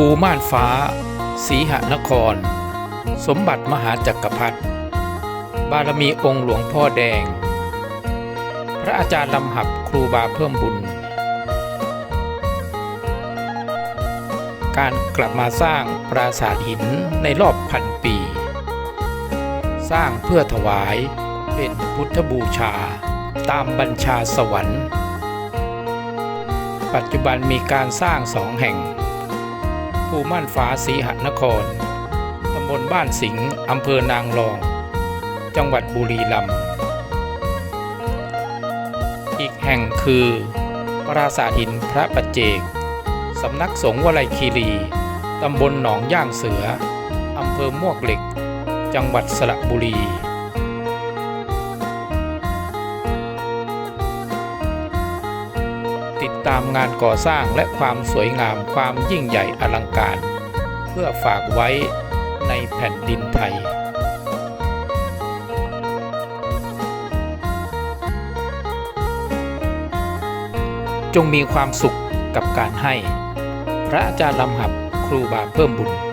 ภูม่านฟ้า สีหนคร สมบัติมหาจักรพรรดิบารมีองค์หลวงพ่อแดง พระอาจารย์ลำหับครูบาเพิ่มบุญ การกลับมาสร้างปราสาทหินในรอบพันปี สร้างเพื่อถวายเป็นพุทธบูชาตามบัญชาสวรรค์ ปัจจุบันมีการสร้างสองแห่ง ภูม่านฟ้าสีหนคร ตำบลบ้านสิงห์อำเภอนางรอง จังหวัดบุรีรัมย์ อีกแห่งคือ ปราสาทหินพระปัจเจก สำนักสงฆ์วลัยคีรี ตำบลหนองย่างเสือ อำเภอมวกเหล็ก จังหวัดสระบุรี ติดตามงานก่อสร้างและความสวยงามความยิ่งใหญ่อลังการ เพื่อฝากไว้ในแผ่นดินไทยจงมีความสุขกับการให้ พระอาจารย์ลำหับครูบาเพิ่มบุญ